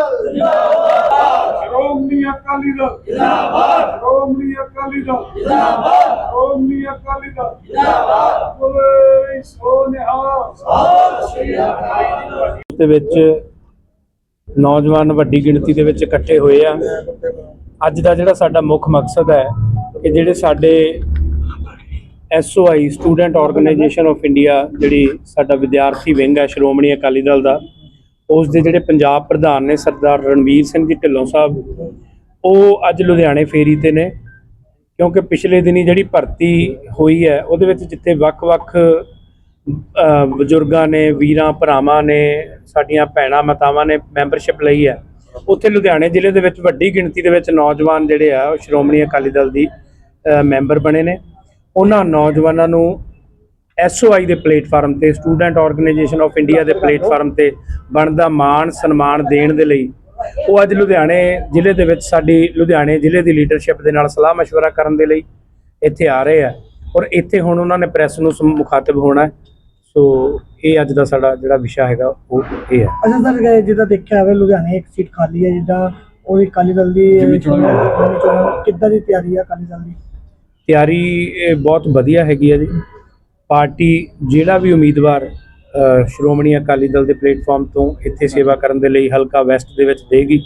ਅਕਾਲੀ ਦਲ ਸ਼੍ਰੋਮਣੀ ਅਕਾਲੀ ਦਲ। ਜਿੰਦਾਬਾਦ। ਸ਼੍ਰੋਮਣੀ ਅਕਾਲੀ ਦਲ। ਜਿੰਦਾਬਾਦ। ਸ਼੍ਰੋਮਣੀ ਅਕਾਲੀ ਦਲ। ਜਿੰਦਾਬਾਦ। ਬੋਲੇ ਸੋ ਨਿਹਾਲ। ਦੇ ਵਿੱਚ ਨੌਜਵਾਨ ਵੱਡੀ ਗਿਣਤੀ ਦੇ ਵਿੱਚ ਇਕੱਠੇ ਹੋਏ ਆ। ਅੱਜ ਦਾ ਜਿਹੜਾ ਸਾਡਾ ਮੁੱਖ ਮਕਸਦ ਹੈ ਕਿ ਜਿਹੜੇ ਸਾਡੇ SOI student organisation of India ਜਿਹੜੀ ਸਾਡਾ ਵਿਦਿਆਰਥੀ ਵਿੰਗ ਹੈ ਸ਼੍ਰੋਮਣੀ ਅਕਾਲੀ ਦਲ ਦਾ ਉਸ ਦੇ ਜਿਹੜੇ ਪੰਜਾਬ ਪ੍ਰਧਾਨ ਨੇ ਸਰਦਾਰ ਰਣਵੀਰ ਸਿੰਘ ਜੀ ਢਿੱਲੋਂ ਸਾਹਿਬ, ਉਹ ਅੱਜ ਲੁਧਿਆਣੇ ਫੇਰੀ ਤੇ ਨੇ, ਕਿਉਂਕਿ ਪਿਛਲੇ ਦਿਨੀ ਜਿਹੜੀ ਭਰਤੀ ਹੋਈ ਹੈ, ਉਹਦੇ ਵਿੱਚ ਜਿੱਥੇ ਵੱਖ-ਵੱਖ ਬਜ਼ੁਰਗਾਂ ਨੇ, ਵੀਰਾਂ, ਭਰਾਵਾਂ ਨੇ, ਸਾਡੀਆਂ ਭੈਣਾਂ, ਮਾਤਾਵਾਂ ਨੇ ਮੈਂਬਰਸ਼ਿਪ ਲਈ ਹੈ, ਉੱਥੇ ਲੁਧਿਆਣੇ ਜ਼ਿਲ੍ਹੇ ਦੇ ਵਿੱਚ ਵੱਡੀ ਗਿਣਤੀ ਦੇ ਵਿੱਚ ਨੌਜਵਾਨ ਜਿਹੜੇ ਆ, ਉਹ ਸ਼੍ਰੋਮਣੀ ਅਕਾਲੀ ਦਲ ਦੀ ਮੈਂਬਰ ਬਣੇ ਨੇ। ਉਹਨਾਂ ਨੌਜਵਾਨਾਂ ਨੂੰ ਐਸਓਆਈ ਦੇ ਪਲੇਟਫਾਰਮ ਤੇ ਸਟੂਡੈਂਟ ਆਰਗੇਨਾਈਜੇਸ਼ਨ ਆਫ ਇੰਡੀਆ ਦੇ ਪਲੇਟਫਾਰਮ ਤੇ ਬਣਦਾ ਮਾਣ ਸਨਮਾਨ ਦੇਣ ਦੇ ਲਈ ਉਹ ਅੱਜ ਲੁਧਿਆਣੇ ਜ਼ਿਲ੍ਹੇ ਦੇ ਵਿੱਚ ਸਾਡੀ ਲੁਧਿਆਣੇ ਜ਼ਿਲ੍ਹੇ ਦੀ ਲੀਡਰਸ਼ਿਪ ਦੇ ਨਾਲ ਸਲਾਹ ਮਸ਼ਵਰਾ ਕਰਨ ਦੇ ਲਈ ਇੱਥੇ ਆ ਰਹੇ ਆ। ਔਰ ਇੱਥੇ ਹੁਣ ਉਹਨਾਂ ਨੇ ਪ੍ਰੈਸ ਨੂੰ ਮੁਖਾਤਬ ਹੋਣਾ ਸੋ ਇਹ ਅੱਜ ਦਾ ਸਾਡਾ ਜਿਹੜਾ ਵਿਸ਼ਾ ਹੈਗਾ ਉਹ ਇਹ ਹੈ। ਅੱਛਾ ਸਰ ਜਿੱਦਾਂ ਦੇਖਿਆ ਹੋਵੇ ਲੁਧਿਆਣੇ ਇੱਕ ਸੀਟ ਖਾਲੀ ਹੈ ਜਿੱਦਾਂ ਉਹ ਅਕਾਲੀ ਦਲ ਦੀ ਕਿੱਦਾਂ ਦੀ ਤਿਆਰੀ ਹੈ ਅਕਾਲੀ ਦਲ ਦੀ? ਤਿਆਰੀ ਬਹੁਤ ਵਧੀਆ ਹੈਗੀ ਹੈ ਜੀ। ਪਾਰਟੀ ਜਿਹੜਾ ਵੀ ਉਮੀਦਵਾਰ ਸ਼੍ਰੋਮਣੀ ਅਕਾਲੀ ਦਲ ਦੇ ਪਲੇਟਫਾਰਮ ਤੋਂ ਇੱਥੇ ਸੇਵਾ ਕਰਨ ਦੇ ਲਈ ਹਲਕਾ ਵੈਸਟ ਦੇ ਵਿੱਚ ਦੇਗੀ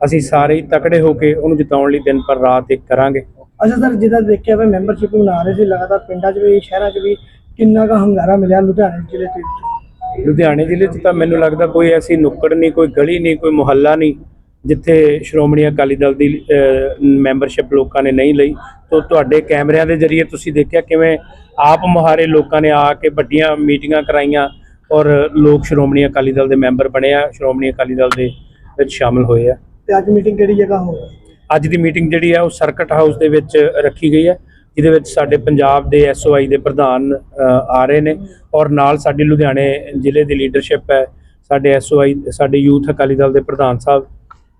ਅਸੀਂ ਸਾਰੇ ਤਕੜੇ ਹੋ ਕੇ ਉਹਨੂੰ ਜਿਤਾਉਣ ਲਈ ਦਿਨ ਪਰ ਰਾਤ ਇੱਕ ਕਰਾਂਗੇ। ਅੱਛਾ ਸਰ ਜਿੱਦਾਂ ਦੇਖਿਆ ਜਾਵੇ ਮੈਂਬਰਸ਼ਿਪ ਬਣਾ ਰਹੇ ਸੀ ਲਗਾਤਾਰ ਪਿੰਡਾਂ 'ਚ ਵੀ ਸ਼ਹਿਰਾਂ 'ਚ ਵੀ ਕਿੰਨਾ ਕੁ ਹੰਗਾਰਾ ਮਿਲਿਆ ਲੁਧਿਆਣੇ ਜ਼ਿਲ੍ਹੇ ਦੇ ਵਿੱਚ? ਲੁਧਿਆਣੇ ਜ਼ਿਲ੍ਹੇ 'ਚ ਤਾਂ ਮੈਨੂੰ ਲੱਗਦਾ ਕੋਈ ਐਸੀ ਨੁੱਕੜ ਨਹੀਂ ਕੋਈ ਗਲੀ ਨਹੀਂ ਕੋਈ ਮੁਹੱਲਾ ਨਹੀਂ। ਜਿੱਥੇ ਸ਼੍ਰੋਮਣੀ ਅਕਾਲੀ ਦਲ ਦੀ ਮੈਂਬਰਸ਼ਿਪ ਲੋਕਾਂ ਨੇ ਨਹੀਂ ਲਈ ਤੋਂ ਤੁਹਾਡੇ ਕੈਮਰਿਆਂ ਦੇ ਜ਼ਰੀਏ ਤੁਸੀਂ ਦੇਖਿਆ ਕਿਵੇਂ ਆਪ ਮੁਹਾਰੇ ਲੋਕਾਂ ਨੇ ਆ ਕੇ ਵੱਡੀਆਂ ਮੀਟਿੰਗਾਂ ਕਰਾਈਆਂ ਔਰ ਲੋਕ ਸ਼੍ਰੋਮਣੀ ਅਕਾਲੀ ਦਲ ਦੇ ਮੈਂਬਰ ਬਣੇ ਆ ਸ਼੍ਰੋਮਣੀ ਅਕਾਲੀ ਦਲ ਦੇ ਵਿੱਚ ਸ਼ਾਮਲ ਹੋਏ ਆ। ਤੇ ਅੱਜ ਮੀਟਿੰਗ ਕਿਹੜੀ ਜਗ੍ਹਾ ਹੋ ਅੱਜ ਦੀ ਮੀਟਿੰਗ ਜਿਹੜੀ ਆ ਉਹ ਸਰਕਟ ਹਾਊਸ ਦੇ ਵਿੱਚ ਰੱਖੀ ਗਈ ਹੈ ਜਿਹਦੇ ਵਿੱਚ ਸਾਡੇ ਪੰਜਾਬ ਦੇ ਐਸਓਆਈ ਦੇ ਪ੍ਰਧਾਨ ਆ ਰਹੇ ਨੇ ਔਰ ਨਾਲ ਸਾਡੀ ਲੁਧਿਆਣੇ ਜ਼ਿਲ੍ਹੇ ਦੀ ਲੀਡਰਸ਼ਿਪ ਹੈ ਸਾਡੇ ਐਸਓਆਈ ਸਾਡੇ ਯੂਥ ਅਕਾਲੀ ਦਲ ਦੇ ਪ੍ਰਧਾਨ ਸਾਹਿਬ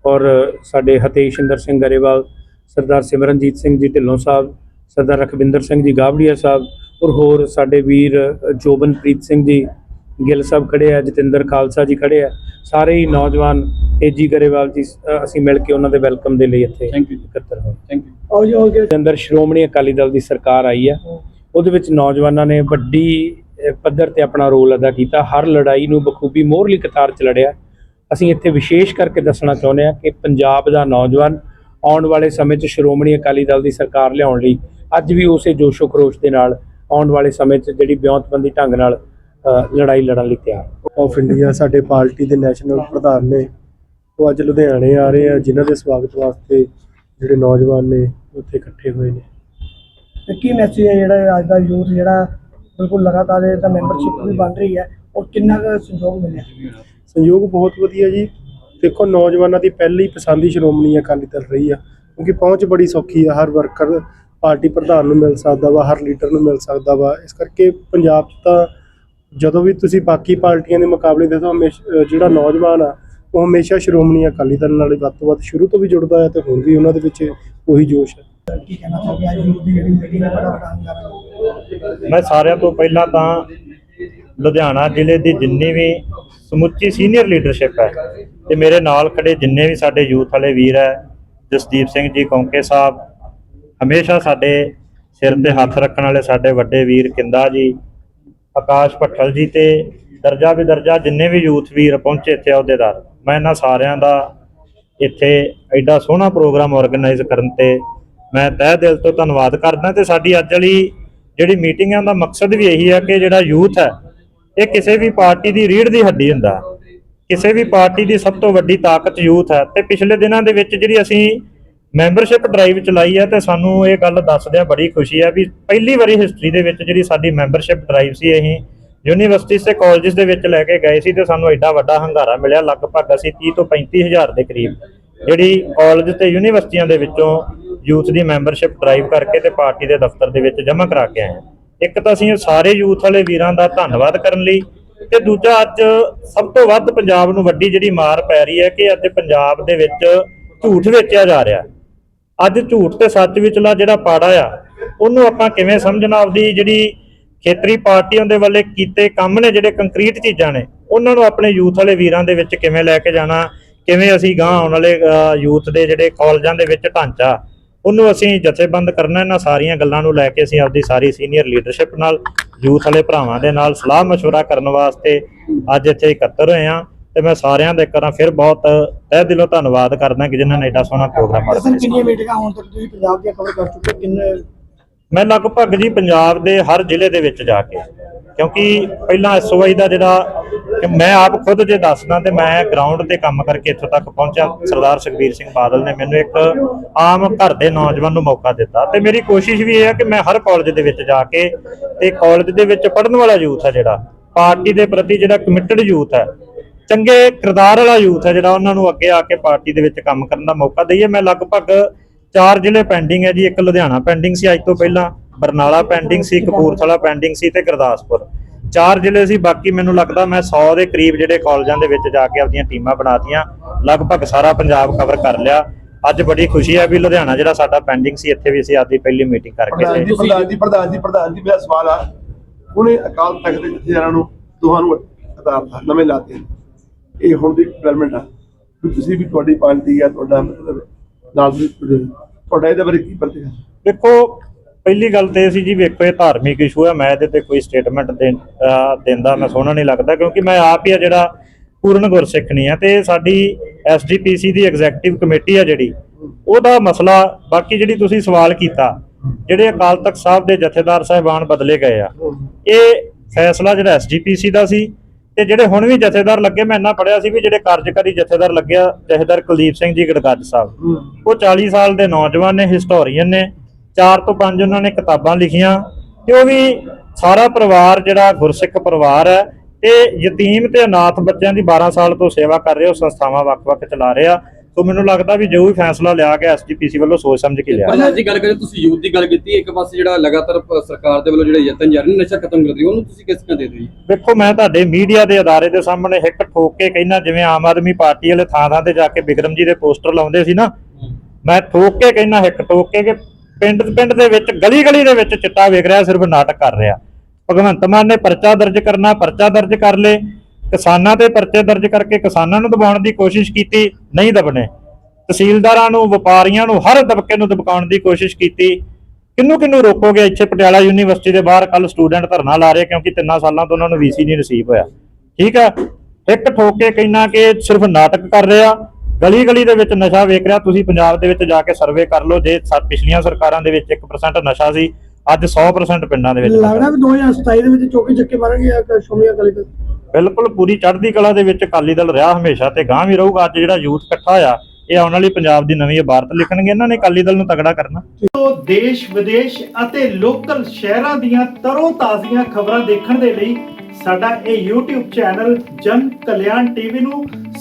ਔਰ ਸਾਡੇ ਹਤੇਸ਼ਿੰਦਰ ਸਿੰਘ ਗਰੇਵਾਲ ਸਰਦਾਰ ਸਿਮਰਨਜੀਤ ਸਿੰਘ ਜੀ ਢਿੱਲੋਂ ਸਾਹਿਬ ਸਰਦਾਰ ਰਖਵਿੰਦਰ ਸਿੰਘ ਜੀ ਗਾਵੜੀਆ ਸਾਹਿਬ ਔਰ ਹੋਰ ਸਾਡੇ ਵੀਰ ਜੋਬਨਪ੍ਰੀਤ ਸਿੰਘ ਜੀ ਗਿੱਲ ਸਾਹਿਬ ਖੜੇ ਆ ਜਤਿੰਦਰ ਖਾਲਸਾ ਜੀ ਖੜੇ ਆ। ਸਾਰੇ ਹੀ ਨੌਜਵਾਨ ਤੇਜੀ ਗਰੇਵਾਲ ਜੀ ਅਸੀਂ ਮਿਲ ਕੇ ਉਹਨਾਂ ਦੇ ਵੈਲਕਮ ਦੇ ਲਈ ਇੱਥੇ ਇਕੱਤਰ ਹੋਏ। ਥੈਂਕ ਯੂ ਆਓ ਜੀ ਦੇ ਅੰਦਰ ਸ਼੍ਰੋਮਣੀ ਅਕਾਲੀ ਦਲ ਦੀ ਸਰਕਾਰ ਆਈ ਹੈ ਉਹਦੇ ਵਿੱਚ ਨੌਜਵਾਨਾਂ ਨੇ ਵੱਡੀ ਪੱਧਰ ਤੇ ਆਪਣਾ ਰੋਲ ਅਦਾ ਕੀਤਾ। ਹਰ ਲੜਾਈ ਨੂੰ ਬਖੂਬੀ ਮੋਹਰਲੀ ਕਤਾਰ ਚ ਲੜਿਆ। ਅਸੀਂ ਇੱਥੇ ਵਿਸ਼ੇਸ਼ ਕਰਕੇ ਦੱਸਣਾ ਚਾਹੁੰਦੇ ਹਾਂ ਕਿ ਪੰਜਾਬ ਦਾ ਨੌਜਵਾਨ ਆਉਣ ਵਾਲੇ ਸਮੇਂ 'ਚ ਸ਼੍ਰੋਮਣੀ ਅਕਾਲੀ ਦਲ ਦੀ ਸਰਕਾਰ ਲਿਆਉਣ ਲਈ ਅੱਜ ਵੀ ਉਸੇ ਜੋਸ਼ੋ ਖਰੋਸ਼ ਦੇ ਨਾਲ ਆਉਣ ਵਾਲੇ ਸਮੇਂ 'ਚ ਜਿਹੜੀ ਵਿਉਂਤਬੰਦੀ ਢੰਗ ਨਾਲ ਲੜਾਈ ਲੜਨ ਲਈ ਤਿਆਰ। ਆਫ ਇੰਡੀਆ ਸਾਡੇ ਪਾਰਟੀ ਦੇ ਨੈਸ਼ਨਲ ਪ੍ਰਧਾਨ ਨੇ ਉਹ ਅੱਜ ਲੁਧਿਆਣੇ ਆ ਰਹੇ ਆ ਜਿਨ੍ਹਾਂ ਦੇ ਸਵਾਗਤ ਵਾਸਤੇ ਜਿਹੜੇ ਨੌਜਵਾਨ ਨੇ ਉੱਥੇ ਇਕੱਠੇ ਹੋਏ ਨੇ। ਤੇ ਕੀ ਮੈਸੇਜ ਹੈ ਜਿਹੜਾ ਅੱਜ ਦਾ ਯੂਥ ਜਿਹੜਾ ਬਿਲਕੁਲ ਲਗਾਤਾਰ ਇਹ ਤਾਂ ਮੈਂਬਰਸ਼ਿਪ ਵੀ ਬਣ ਰਹੀ ਹੈ ਔਰ ਕਿੰਨਾ ਕੁ ਸਹਿਯੋਗ ਮਿਲਿਆ? ਸੰਯੋਗ ਬਹੁਤ ਵਧੀਆ ਜੀ। ਦੇਖੋ ਨੌਜਵਾਨਾਂ ਦੀ ਪਹਿਲੀ ਪਸੰਦੀ ਸ਼੍ਰੋਮਣੀ ਅਕਾਲੀ ਦਲ ਰਹੀ ਆ। ਕਿਉਂਕਿ ਪਹੁੰਚ ਬੜੀ ਸੌਖੀ ਆ। ਹਰ ਵਰਕਰ ਪਾਰਟੀ ਪ੍ਰਧਾਨ ਨੂੰ ਮਿਲ ਸਕਦਾ ਵਾ ਹਰ ਲੀਡਰ ਨੂੰ ਮਿਲ ਸਕਦਾ ਵਾ। ਇਸ ਕਰਕੇ ਪੰਜਾਬ 'ਚ ਤਾਂ ਜਦੋਂ ਵੀ ਤੁਸੀਂ ਬਾਕੀ ਪਾਰਟੀਆਂ ਦੇ ਮੁਕਾਬਲੇ ਦੇਖੋ ਹਮੇਸ਼ਾ ਜਿਹੜਾ ਨੌਜਵਾਨ ਆ ਉਹ ਹਮੇਸ਼ਾ ਸ਼੍ਰੋਮਣੀ ਅਕਾਲੀ ਦਲ ਨਾਲ ਵੱਧ ਤੋਂ ਵੱਧ ਸ਼ੁਰੂ ਤੋਂ ਵੀ ਜੁੜਦਾ ਹੈ ਤੇ ਹੁਣ ਵੀ ਉਹਨਾਂ ਦੇ ਵਿੱਚ ਉਹੀ ਜੋਸ਼ ਹੈ ਹੈ। ਮੈਂ ਸਾਰਿਆਂ ਤੋਂ ਪਹਿਲਾਂ ਤਾਂ ਲੁਧਿਆਣਾ ਜ਼ਿਲ੍ਹੇ ਦੀ ਜਿੰਨੀ ਵੀ ਸਮੁੱਚੀ ਸੀਨੀਅਰ ਲੀਡਰਸ਼ਿਪ ਹੈ ਤੇ ਮੇਰੇ ਨਾਲ ਖੜੇ ਜਿੰਨੇ ਵੀ ਸਾਡੇ ਯੂਥ ਵਾਲੇ ਵੀਰ ਹੈ, ਜਸਦੀਪ ਸਿੰਘ ਜੀ, ਕੌਂਕੇ ਸਾਹਿਬ, ਹਮੇਸ਼ਾ ਸਾਡੇ ਸਿਰ ਤੇ ਹੱਥ ਰੱਖਣ ਵਾਲੇ ਸਾਡੇ ਵੱਡੇ ਵੀਰ ਕਿੰਦਾ ਜੀ, ਆਕਾਸ਼ ਭੱਠਲ ਜੀ ਤੇ ਦਰਜਾ ਵੀ ਦਰਜਾ ਜਿੰਨੇ ਵੀ ਯੂਥ ਵੀਰ ਪਹੁੰਚੇ ਇੱਥੇ ਅਹੁਦੇਦਾਰ ਮੈਂ ਇਹਨਾਂ ਸਾਰਿਆਂ ਦਾ ਇੱਥੇ ਐਡਾ ਸੋਹਣਾ ਪ੍ਰੋਗਰਾਮ ਆਰਗੇਨਾਈਜ਼ ਕਰਨ ਤੇ ਮੈਂ ਤਹਿ ਦਿਲ ਤੋਂ ਧੰਨਵਾਦ ਕਰਦਾ ਤੇ ਸਾਡੀ ਅੱਜ ਵਾਲੀ ਜਿਹੜੀ ਮੀਟਿੰਗਾਂ ਦਾ ਮਕਸਦ ਵੀ ਇਹੀ ਹੈ ਕਿ ਜਿਹੜਾ ਯੂਥ ਹੈ ਇਹ ਕਿਸੇ ਵੀ ਪਾਰਟੀ ਦੀ ਰੀੜ ਦੀ ਹੱਡੀ ਹੁੰਦਾ। ਕਿਸੇ ਵੀ ਪਾਰਟੀ ਦੀ ਸਭ ਤੋਂ ਵੱਡੀ ਤਾਕਤ ਯੂਥ ਹੈ। ਤੇ ਪਿਛਲੇ ਦਿਨਾਂ ਦੇ ਵਿੱਚ ਜਿਹੜੀ ਅਸੀਂ ਮੈਂਬਰਸ਼ਿਪ ਡਰਾਈਵ ਚਲਾਈ ਹੈ ਤੇ ਸਾਨੂੰ ਇਹ ਗੱਲ ਦੱਸਦਿਆਂ ਬੜੀ ਖੁਸ਼ੀ ਹੈ ਵੀ ਪਹਿਲੀ ਵਾਰੀ ਹਿਸਟਰੀ ਦੇ ਵਿੱਚ ਜਿਹੜੀ ਸਾਡੀ ਮੈਂਬਰਸ਼ਿਪ ਡਰਾਈਵ ਸੀ, ਅਸੀਂ ਯੂਨੀਵਰਸਿਟੀਜ਼ ਤੇ ਕਾਲਜਸ ਦੇ ਵਿੱਚ ਲੈ ਕੇ ਗਏ ਸੀ ਤੇ ਸਾਨੂੰ ਐਡਾ ਵੱਡਾ ਹੰਗਾਰਾ ਮਿਲਿਆ। ਲਗਭਗ ਅਸੀਂ 30 ਤੋਂ 35 ਹਜ਼ਾਰ ਦੇ ਕਰੀਬ ਜਿਹੜੀ ਕਾਲਜ ਤੇ ਯੂਨੀਵਰਸਿਟੀਆਂ ਦੇ ਵਿੱਚੋਂ ਯੂਥ ਦੀ ਮੈਂਬਰਸ਼ਿਪ ਡਰਾਈਵ ਕਰਕੇ ਤੇ ਪਾਰਟੀ ਦੇ ਦਫ਼ਤਰ ਦੇ ਵਿੱਚ ਜਮ੍ਹਾਂ ਕਰਾ ਕੇ ਆਏ ਹਾਂ। ਇੱਕ ਤਾਂ ਅਸੀਂ ਸਾਰੇ ਯੂਥ ਵਾਲੇ ਵੀਰਾਂ ਦਾ ਧੰਨਵਾਦ ਕਰਨ ਲਈ ਤੇ ਦੂਜਾ ਅੱਜ ਸਭ ਤੋਂ ਵੱਧ ਪੰਜਾਬ ਨੂੰ ਵੱਡੀ ਜਿਹੜੀ ਮਾਰ ਪੈ ਰਹੀ ਹੈ ਕਿ ਅੱਜ ਪੰਜਾਬ ਦੇ ਵਿੱਚ ਝੂਠ ਵੇਚਿਆ ਜਾ ਰਿਹਾ। ਅੱਜ ਝੂਠ ਤੇ ਸੱਚ ਵਿਚਲਾ ਜਿਹੜਾ ਪਾੜਾ ਆ, ਉਹਨੂੰ ਆਪਾਂ ਕਿਵੇਂ ਸਮਝਣਾ? ਆਪਦੀ ਜਿਹੜੀ ਖੇਤਰੀ ਪਾਰਟੀਆਂ ਦੇ ਵੱਲੇ ਕੀਤੇ ਕੰਮ ਨੇ ਜਿਹੜੇ ਕੰਕਰੀਟ ਚੀਜ਼ਾਂ ਨੇ, ਉਹਨਾਂ ਨੂੰ ਆਪਣੇ ਯੂਥ ਵਾਲੇ ਵੀਰਾਂ ਦੇ ਵਿੱਚ ਕਿਵੇਂ ਲੈ ਕੇ ਜਾਣਾ? ਕਿਵੇਂ ਅਸੀਂ ਗਾਂ ਆਉਣ ਵਾਲੇ ਯੂਥ ਦੇ ਜਿਹੜੇ ਕਾਲਜਾਂ ਦੇ ਵਿੱਚ ਢਾਂਚਾ ਉਹਨੂੰ ਅਸੀਂ ਜਥੇਬੰਦ ਕਰਨਾ ਇਹਨਾਂ ਸਾਰੀਆਂ ਗੱਲਾਂ ਨੂੰ ਲੈ ਕੇ ਅਸੀਂ ਆਪਦੀ ਸਾਰੀ ਸੀਨੀਅਰ ਲੀਡਰਸ਼ਿਪ ਨਾਲ ਯੂਥ ਵਾਲੇ ਭਰਾਵਾਂ ਦੇ ਨਾਲ ਸਲਾਹ ਮਸ਼ਵਰਾ ਕਰਨ ਵਾਸਤੇ ਅੱਜ ਇੱਥੇ ਇਕੱਤਰ ਹੋਏ ਆ ਤੇ ਮੈਂ ਸਾਰਿਆਂ ਦੇ ਇੱਕ ਫਿਰ ਬਹੁਤ ਤਹਿ ਦਿਲੋਂ ਧੰਨਵਾਦ ਕਰਦਾ ਕਿ ਜਿਨ੍ਹਾਂ ਨੇ ਐਡਾ ਸੋਹਣਾ ਪ੍ਰੋਗਰਾਮ ਆਰਗੇਨਾਈਜ਼ ਕੀਤਾ ਮੀਟਿੰਗਾਂ ਹੁਣ ਤੱਕ ਤੁਸੀਂ ਪੰਜਾਬ ਦੀਆਂ ਕਵਰ ਕਰ ਚੁੱਕੇ ਕਿੰਨੇ? ਮੈਂ ਲਗਭਗ ਜੀ ਪੰਜਾਬ ਦੇ ਹਰ ਜ਼ਿਲ੍ਹੇ ਦੇ ਵਿੱਚ ਜਾ ਕੇ ਕਿਉਂਕਿ ਪਹਿਲਾਂ ਐਸਓਆਈ ਦਾ ਜਿਹੜਾ ਕਿ ਮੈਂ ਆਪ ਖੁਦ ਜੇ ਦੱਸਦਾ ਤੇ ਮੈਂ ਗਰਾਊਂਡ ਤੇ ਕੰਮ ਕਰਕੇ ਇੱਥੋਂ ਤੱਕ ਪਹੁੰਚਿਆ। ਸਰਦਾਰ ਸੁਖਬੀਰ ਸਿੰਘ ਬਾਦਲ ਨੇ ਮੈਨੂੰ ਇੱਕ ਆਮ ਘਰ ਦੇ ਨੌਜਵਾਨ ਨੂੰ ਮੌਕਾ ਦਿੱਤਾ ਤੇ ਮੇਰੀ ਕੋਸ਼ਿਸ਼ ਵੀ ਇਹ ਹੈ ਕਿ ਮੈਂ ਹਰ ਕਾਲਜ ਦੇ ਵਿੱਚ ਜਾ ਕੇ ਤੇ ਕਾਲਜ ਦੇ ਵਿੱਚ ਪੜ੍ਹਨ ਵਾਲਾ ਯੂਥ ਹੈ ਜਿਹੜਾ, ਪਾਰਟੀ ਦੇ ਪ੍ਰਤੀ ਜਿਹੜਾ ਕਮਿਟਡ ਯੂਥ ਹੈ ਚੰਗੇ ਕਿਰਦਾਰ ਵਾਲਾ ਯੂਥ ਹੈ ਜਿਹੜਾ ਉਹਨਾਂ ਨੂੰ ਅੱਗੇ ਆ ਕੇ ਪਾਰਟੀ ਦੇ ਵਿੱਚ ਕੰਮ ਕਰਨ ਦਾ ਮੌਕਾ ਦਈਏ। ਮੈਂ ਲਗਭਗ ਚਾਰ ਜ਼ਿਲ੍ਹੇ ਪੈਂਡਿੰਗ ਹੈ ਜੀ, ਇੱਕ ਲੁਧਿਆਣਾ ਪੈਂਡਿੰਗ ਸੀ ਅੱਜ ਤੋਂ ਪਹਿਲਾਂ, ਬਰਨਾਲਾ ਪੈਂਡਿੰਗ ਸੀ, ਕਪੂਰਥਲਾ ਪੈਂਡਿੰਗ ਸੀ ਤੇ ਗੁਰਦਾਸਪੁਰ। ਚਾਰ ਜ਼ਿਲ੍ਹੇ ਸੀ ਬਾਕੀ ਮੈਨੂੰ ਲੱਗਦਾ ਮੈਂ 100 ਦੇ ਕਰੀਬ ਜਿਹੜੇ ਕਾਲਜਾਂ ਦੇ ਵਿੱਚ ਜਾ ਕੇ ਆਪਦੀਆਂ ਟੀਮਾਂ ਬਣਾਤੀਆਂ ਲਗਭਗ ਸਾਰਾ ਪੰਜਾਬ ਕਵਰ ਕਰ ਲਿਆ। ਅੱਜ ਬੜੀ ਖੁਸ਼ੀ ਹੈ ਵੀ ਲੁਧਿਆਣਾ ਜਿਹੜਾ ਸਾਡਾ ਪੈਂਡਿੰਗ ਸੀ ਇੱਥੇ ਵੀ ਅਸੀਂ ਆਪਦੀ ਪਹਿਲੀ ਮੀਟਿੰਗ ਕਰਕੇ ਪ੍ਰਧਾਨ ਤੇ ਜੀ ਪ੍ਰਧਾਨ ਜੀ ਪ੍ਰਧਾਨ ਜੀ ਪ੍ਰਧਾਨ ਜੀ ਮੇਰਾ ਸਵਾਲ ਆ। ਹੁਣੇ ਅਕਾਲ ਤਖਤ ਦੇ ਜਥੇਦਾਰਾਂ ਨੂੰ ਦੋਹਾਂ ਨੂੰ ਅਦਾਲਤ ਨਵੇਂ ਲਾਤੇ। ਨੇ। ਇਹ ਹੁਣ ਦੀ ਡਿਵੈਲਪਮੈਂਟ ਆ। ਵੀ ਤੁਸੀਂ ਵੀ ਤੁਹਾਡੀ ਪਾਰਟੀ ਆ ਤੁਹਾਡਾ ਮਤਲਬ ਨਾਲ ਵੀ ਤੁਹਾਡੇ- ਤੁਹਾਡਾ ਇਹਦੇ ਬਾਰੇ ਕੀ ਪ੍ਰਤੀਕਰਮ ਦੇਖੋ ਪਹਿਲੀ ਗੱਲ ਤੇ ਇਹ ਸੀ ਜੀ ਵੇਖੋ ਇਹ ਧਾਰਮਿਕ ਇਸ਼ੂ ਹੈ ਮੈਂ ਇਹਦੇ ਤੇ ਕੋਈ ਸਟੇਟਮੈਂਟ ਦਿੰਦਾ, ਮੈਂ ਸੋਹਣਾ ਨਹੀਂ ਲੱਗਦਾ, ਕਿਉਂਕਿ ਮੈਂ ਆਪ ਹੀ ਆ ਜਿਹੜਾ ਪੂਰਨ ਗੁਰਸਿੱਖ ਨਹੀਂ ਆ, ਤੇ ਸਾਡੀ ਐਸਜੀਪੀਸੀ ਦੀ ਐਗਜ਼ੈਕਟਿਵ ਕਮੇਟੀ ਆ ਜਿਹੜੀ, ਉਹਦਾ ਮਸਲਾ, ਬਾਕੀ ਜਿਹੜੀ ਤੁਸੀਂ ਸਵਾਲ ਕੀਤਾ, ਜਿਹੜੇ ਅਕਾਲ ਤਖਤ ਸਾਹਿਬ ਦੇ ਜਥੇਦਾਰ ਸਾਹਿਬਾਨ ਬਦਲੇ ਗਏ ਆ, ਇਹ ਫੈਸਲਾ ਜਿਹੜਾ ਐਸਜੀਪੀਸੀ ਦਾ ਸੀ, ਤੇ ਜਿਹੜੇ ਹੁਣ ਵੀ ਜਥੇਦਾਰ ਲੱਗੇ, ਮੈਂ ਇੰਨਾ ਪੜਿਆ ਸੀ ਵੀ ਜਿਹੜੇ ਕਾਰਜਕਾਰੀ ਜਥੇਦਾਰ ਲੱਗਿਆ ਜਥੇਦਾਰ ਕੁਲਦੀਪ ਸਿੰਘ ਜੀ ਗੜਗੱਜ ਸਾਹਿਬ, ਉਹ 40 ਸਾਲ ਦੇ ਨੌਜਵਾਨ ਨੇ ਹਿਸਟੋਰੀਅਨ ਨੇ ਚਾਰ ਤੋਂ ਪੰਜ ਉਹਨਾਂ ਨੇ ਕਿਤਾਬਾਂ ਲਿਖੀਆਂ ਤੇ ਉਹ ਵੀ ਸਾਰਾ ਪਰਿਵਾਰ ਜਿਹੜਾ ਗੁਰਸਿੱਖ ਪਰਿਵਾਰ ਹੈ ਤੇ ਯਤੀਮ ਤੇ ਅਨਾਥ ਬੱਚਿਆਂ ਦੀ 12 ਸਾਲ ਤੋਂ ਸੇਵਾ ਕਰ ਰਹੇ ਉਹ ਸੰਸਥਾਵਾਂ ਵੱਖ-ਵੱਖ ਚਲਾ ਰਹੇ। ਆ ਸੋ ਮੈਨੂੰ ਲੱਗਦਾ ਵੀ ਜੋ ਵੀ ਫੈਸਲਾ ਲਿਆ ਗਿਆ ਐਸਜੀਪੀਸੀ ਵੱਲੋਂ ਸੋਚ ਸਮਝ ਕੇ ਲਿਆ ਜੀ ਗੱਲ ਕਰੀਏ ਤੁਸੀਂ ਯੂਥ ਦੀ ਗੱਲ ਕੀਤੀ ਇੱਕ ਪਾਸੇ ਜਿਹੜਾ ਲਗਾਤਾਰ ਸਰਕਾਰ ਦੇ ਵੱਲੋਂ ਜਿਹੜੇ ਯਤਨ ਜਾਰੀ ਨੇ ਨਸ਼ਾ ਖਤਮ ਕਰਨ ਦੀ ਉਹਨੂੰ ਤੁਸੀਂ ਕਿਸ ਤਰ੍ਹਾਂ ਦੇ ਦਿਓ ਜੀ? ਵੇਖੋ ਮੈਂ ਤੁਹਾਡੇ ਮੀਡੀਆ ਦੇ ਅਦਾਰੇ ਦੇ ਸਾਹਮਣੇ ਹਿੱਕ ਠੋਕ ਕੇ ਕਹਿਣਾ ਜਿਵੇਂ ਆਮ ਆਦਮੀ ਪਾਰਟੀ ਵਾਲੇ ਥਾਂ ਥਾਂ ਤੇ ਜਾ ਕੇ ਬਿਕਰਮ ਜੀ ਦੇ ਪੋਸਟਰ ਲਾਉਂਦੇ ਸੀ ਨਾ ਮੈਂ ਠੋਕ ਕੇ ਕਹਿਣਾ ਹਿੱਕ ਠੋਕ ਕੇ ਕਿ ਪਿੰਡ ਪਿੰਡ ਦੇ ਵਿੱਚ, ਗਲੀ ਗਲੀ ਦੇ ਵਿੱਚ ਚਿੱਟਾ ਵੇਖ ਰਿਹਾ, ਸਿਰਫ ਨਾਟਕ ਕਰ ਰਿਹਾ। ਭਗਵੰਤ ਮਾਨ ਨੇ ਪਰਚਾ ਦਰਜ ਕਰਨਾ, ਪਰਚਾ ਦਰਜ ਕਰ ਲੇ ਕਿਸਾਨਾਂ ਤੇ ਪਰਚੇ ਦਰਜ ਕਰਕੇ ਕਿਸਾਨਾਂ ਨੂੰ ਦਬਾਉਣ ਦੀ ਕੋਸ਼ਿਸ਼ ਕੀਤੀ, ਨਹੀਂ ਦਬਣੇ। ਤਹਿਸੀਲਦਾਰਾਂ ਨੂੰ, ਵਪਾਰੀਆਂ ਨੂੰ, ਹਰ ਦਬਕੇ ਨੂੰ ਦਬਕਾਉਣ ਦੀ ਕੋਸ਼ਿਸ਼ ਕੀਤੀ। ਕਿੰਨੂੰ ਕਿੰਨੂੰ ਰੋਕੋਗੇ ਇੱਥੇ ਪਟਿਆਲਾ ਯੂਨੀਵਰਸਿਟੀ ਦੇ ਬਾਹਰ ਕੱਲ ਸਟੂਡੈਂਟ ਧਰਨਾ ਲਾ ਰਹੇ, ਕਿਉਂਕਿ ਤਿੰਨਾਂ ਸਾਲਾਂ ਤੋਂ ਉਹਨਾਂ ਨੂੰ ਵੀਸੀ ਨਹੀਂ ਰਿਸੀਵ ਹੋਇਆ। ਠੀਕ ਆ? ਇੱਕ ਠੋਕ ਕੇ ਕਹਿਣਾ ਕਿ ਸਿਰਫ ਨਾਟਕ ਕਰ ਰਿਹਾ। ਗਲੀ ਗਲੀ ਦੇ ਵਿੱਚ ਨਸ਼ਾ ਵੇਚ ਰਿਹਾ। ਤੁਸੀਂ ਪੰਜਾਬ ਦੇ ਵਿੱਚ ਜਾ ਕੇ ਸਰਵੇ ਕਰ ਲਓ। ਜੇ ਪਿਛਲੀਆਂ ਸਰਕਾਰਾਂ ਦੇ ਵਿੱਚ 1% ਨਸ਼ਾ ਸੀ ਅੱਜ 100% ਪਿੰਡਾਂ ਦੇ ਵਿੱਚ ਲੱਗਦਾ ਵੀ 2027 ਦੇ ਵਿੱਚ ਚੌਕੀ ਚੱਕੇ ਮਾਰਾਂਗੇ ਆ ਸ਼ੋਮੀਆ ਅਕਾਲੀ ਦਲ? ਬਿਲਕੁਲ ਪੂਰੀ ਚੜ੍ਹਦੀ ਕਲਾ ਦੇ ਵਿੱਚ ਅਕਾਲੀ ਦਲ ਰਿਹਾ ਹਮੇਸ਼ਾ ਤੇ ਗਾਂ ਵੀ ਰਹੂਗਾ। ਅੱਜ ਜਿਹੜਾ ਯੂਥ ਇਕੱਠਾ ਹੋਇਆ ਇਹ ਆਉਣ ਵਾਲੀ ਪੰਜਾਬ ਦੀ ਨਵੀਂ ਇਬਾਰਤ ਲਿਖਣਗੇ। ਇਹਨਾਂ ਨੇ ਅਕਾਲੀ ਦਲ ਨੂੰ ਤਗੜਾ ਕਰਨਾ। ਤੋਂ ਦੇਸ਼ ਵਿਦੇਸ਼ ਅਤੇ ਲੋਕਲ ਸ਼ਹਿਰਾਂ ਦੀਆਂ ਤਰੋ ਤਾਜ਼ੀਆਂ ਖਬਰਾਂ ਦੇਖਣ ਦੇ ਲਈ ਸਾਡਾ ਇਹ YouTube ਚੈਨਲ ਜਨ ਕਲਿਆਣ ਟੀਵੀ ਨੂੰ